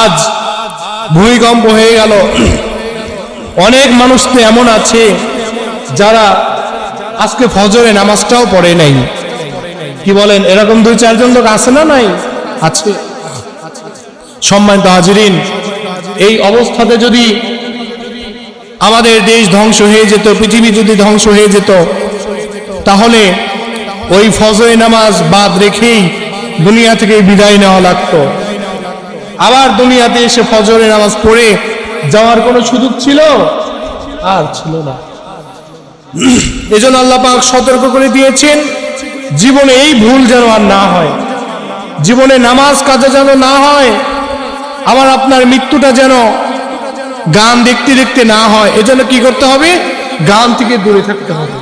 আজ ভূমিকম্প হয়ে গেল। অনেক মানুষ তো এমন আছে যারা আজকে ফজরে নামাজটাও পড়ে নাই। কি বলেন, এরকম দুই, চারজন লোক আছে না নাই? আছে। সম্মানিত হাজিরিন, এই অবস্থাতে যদি আমাদের দেশ ধ্বংস হয়ে যেত, পৃথিবী যদি ধ্বংস হয়ে যেত, তাহলে ওই ফজরে নামাজ বাদ রেখেই দুনিয়া থেকে বিদায় নেওয়া লাগতো। আবার দুনিয়াতে এসে ফজরে নামাজ পড়ে যাওয়ার কোনো সুযোগ ছিল? আর ছিল না। এজন্য আল্লাহ পাক সতর্ক করে দিয়েছেন, জীবনে এই ভুল যেন আর না হয়। জীবনে নামাজ কাজে যেন না হয়, আবার আপনার মৃত্যুটা যেন গান দেখতে দেখতে না হয়, এজন্য কি করতে হবে? গান থেকে দূরে থাকতে হবে।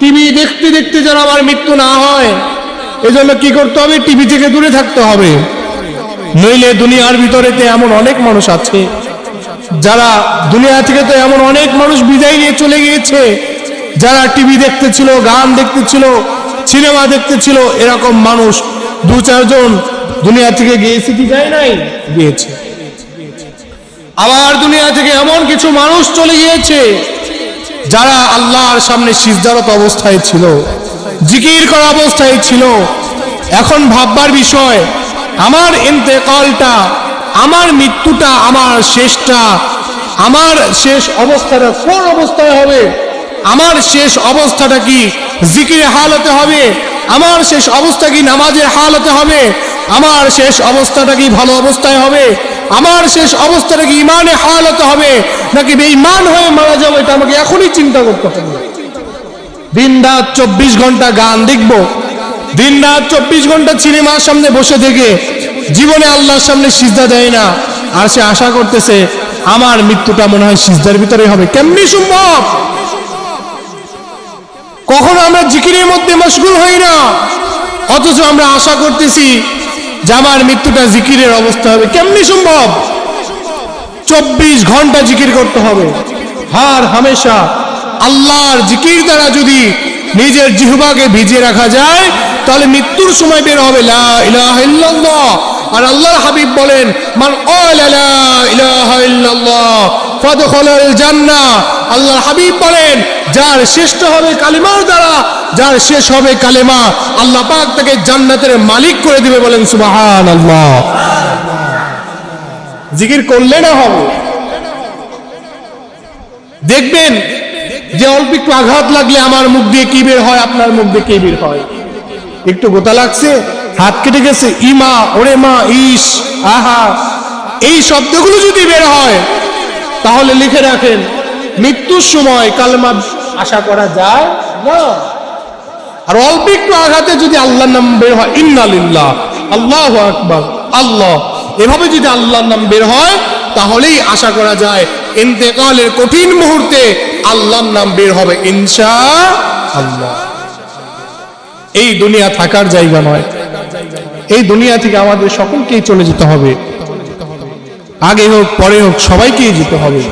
টিভি দেখতে দেখতে যেন আমার মৃত্যু না হয়, এজন্য কি করতে হবে? টিভি থেকে দূরে থাকতে হবে। নইলে দুনিয়ার ভিতরেতে এমন অনেক মানুষ আছে, যারা দুনিয়া থেকে তো এমন অনেক মানুষ বিদায় নিয়ে চলে গিয়েছে, যারা টিভি দেখতেছিল, গান দেখতেছিল, সিনেমা দেখতেছিল, এরকম মানুষ দু চারজন দুনিয়া থেকে গিয়েছে কি যায় নাই, গিয়েছে। আবার দুনিয়া থেকে এমন কিছু মানুষ চলে গিয়েছে, যারা আল্লাহর সামনে সিজদারত অবস্থায় ছিল, জিকির করা অবস্থায় ছিল। এখন ভাববার বিষয় আমার ইন্তেকালটা, আমার মৃত্যুটা, আমার শেষটা, আমার শেষ অবস্থাটা কোন অবস্থায় হবে? আমার শেষ অবস্থাটা কি জিকির হালতে হবে? আমার শেষ অবস্থা কি নামাজের হালতে হবে? আমার শেষ অবস্থাটা কি ভালো অবস্থায় হবে? আমার শেষ অবস্থাটা কি ইমানে হালতে হবে? নাকি বেঈমান হয়ে মারা যাব এটা আমাকে এখনই চিন্তা করতে হবে। দিন রাত চব্বিশ ঘণ্টা গান দেখব দিন রাত চব্বিশ ঘণ্টা সিনেমার সামনে বসে থেকে জীবনে আল্লাহর সামনে সিজদা দেয় না। আর সে আশা করতেছে, আমার মৃত্যুটা মনে হয় সিজদার ভিতরে হবে। কেমনি সম্ভব? কখনো আমরা জিকিরের মধ্যে মশগুল হই না। অথচ আমরা আশা করতেছি যে আমার মৃত্যুটা জিকিরের অবস্থা হবে। কেমনি সম্ভব? চব্বিশ ঘণ্টা জিকির করতে হবে। হার হামেশা আল্লাহর জিকির দ্বারা যদি নিজের জিহবাকে ভিজিয়ে রাখা যায়, তাহলে মৃত্যুর সময় বের হবে আর হাবিব বলেন হাবিব বলেন, যার শ্রেষ্ঠ হবে কালিমার দ্বারা, যার শেষ হবে কালেমা, আল্লাহ পাক তাকে জান্নাতের মালিক করে দিবে বলেন, সুবহানাল্লাহ। জিকির করলে না হবে? দেখবেন যে অল্প একটু আঘাত লাগলে আমার মুখ দিয়ে কি বের হয়, আপনার মুখ দিয়ে কি বের হয়? একটু গোতা লাগছে, হাত কেটে গেছে, ইমা, ওরে মা, ইস, আহা। এই শব্দগুলো যদি বের হয়, তাহলে লিখে রাখেন, মৃত্যুর সময় কালমা আশা করা যায় না। আর অল্প একটু আঘাতে যদি আল্লাহর নাম বের হয়, ইন্নালিল্লাহ, আল্লাহ আকবার, আল্লাহ। এভাবে যদি আল্লাহর নাম বের হয়, তাহলেই আশা করা যায় ইন্তেকালের কঠিন মুহূর্তে আল্লাহর নাম বের হবে, ইনশা আল্লাহ। এই দুনিয়া থাকার জায়গা নয়। এই দুনিয়া থেকে আমাদের সকলকেই চলে যেতে হবে। আগে হোক, পরে হোক, সবাইকেই যেতে হবে।